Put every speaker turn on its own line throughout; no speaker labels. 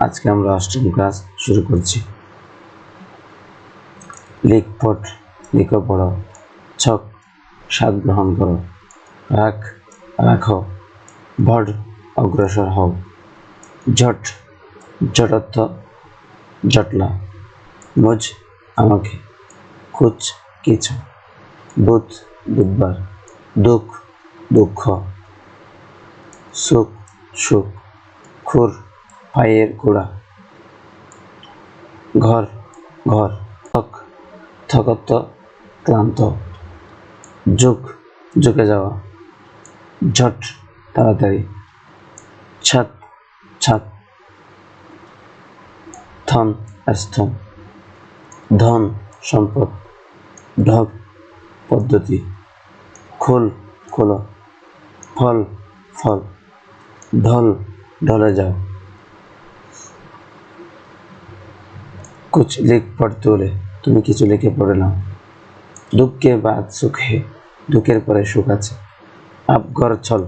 আজকে আমরা অষ্টম ক্লাস শুরু করছি। লিখ পট লিখো, পড়ো। ছক স্বাদ গ্রহণ করো। রাখ, রাখো। ভড অগ্রসর হও। জট, জটত্ব, জটলা। মুজ, আমাকে। কুচ কিছু। বুধ, বুধবার। দুঃখ দুঃখ। সুখ সুখ। খুর পায়ের গোড়া। ঘর ঘর, থক, থকত্ব, ক্লান্ত। যুগ ঝুঁকে যাওয়া। ঝট, তাড়াতাড়ি। ছাদ ছাদ। থন স্থন ধন, সম্পদ। ঢক পদ্ধতি। খোল, খোলো। ফল ফল। ঢল, ঢলে যাও। কুছ লিখ পড়তে হলে তুমি কিছু লিখে পড়ে নাও দুঃখে বাদ সুখে দুঃখের পরে সুখ আছে আপ ঘর চল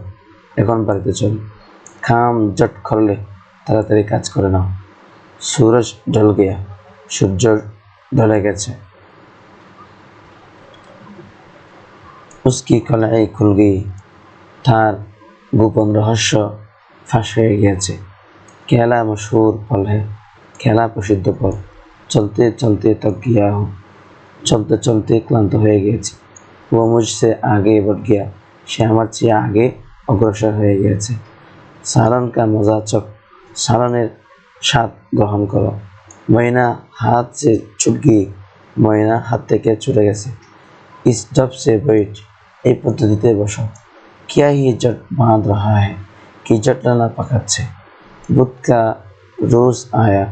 এখন বাড়িতে চল খাম জট করলে তাড়াতাড়ি কাজ করে নাও সূরজ ঢল গিয়া সূর্য ঢলে গেছে উস্কি কলাই খুল গই তার গোপন রহস্য ফাঁস হয়ে গিয়েছে খেলা মশহুর ফল খেলা প্রসিদ্ধ ফল চলতে চলতে তক গিয়া হো চলতে চলতে ক্লান্ত হয়ে গিয়েছি ও মুঝসে আগে বট গিয়া সে আমার চেয়ে আগে অগ্রসর হয়ে গিয়েছে সারন কা মজা চক সারনের স্বাদ গ্রহণ করো ময়না হাত সে ছুট গিয়ে ময়না হাত থেকে ছুটে গেছে স্টপ সে ওয়েট এই পদ্ধতিতে বসো क्या ही जट बांध रहा है কি জটলানা পাকাচ্ছে বুধ কা রোজ আয়া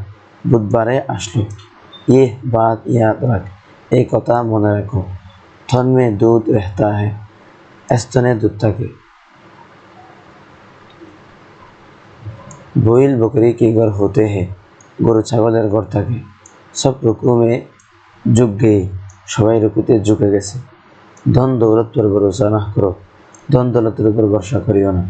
বুধবারে আসলো ये बात याद रख এই কথা মনে রাখো थन में दूध रहता है স্তনে দুধ থাকে বইল বকরি কি ঘর হতে হে গরু ছাগলের ঘর থাকে সব রুকুমে ঝুঁক গেই সবাই রুকুতে ঝুঁকে গেছে ধন দৌলত পর ভরসা না করো ধন দৌলতের উপর ভরসা করিও না